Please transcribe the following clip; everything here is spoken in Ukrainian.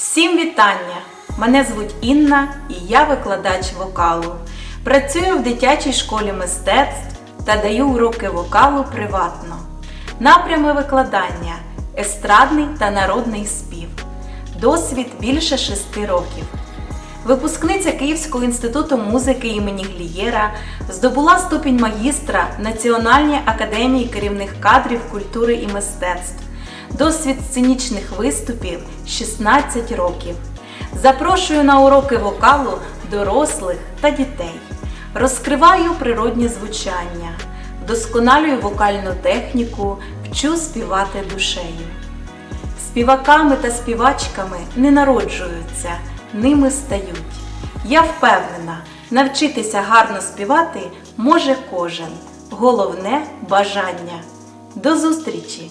Всім вітання! Мене звуть Інна і я викладач вокалу. Працюю в дитячій школі мистецтв та даю уроки вокалу приватно. Напрями викладання естрадний та народний спів. Досвід більше шести років. Випускниця Київського інституту музики імені Глієра здобула ступінь магістра Національної академії керівних кадрів культури і мистецтв. Досвід сценічних виступів 16 років. Запрошую на уроки вокалу дорослих та дітей. Розкриваю природні звучання, вдосконалюю вокальну техніку, вчу співати душею. Співаками та співачками не народжуються, ними стають. Я впевнена, навчитися гарно співати може кожен. Головне бажання. До зустрічі!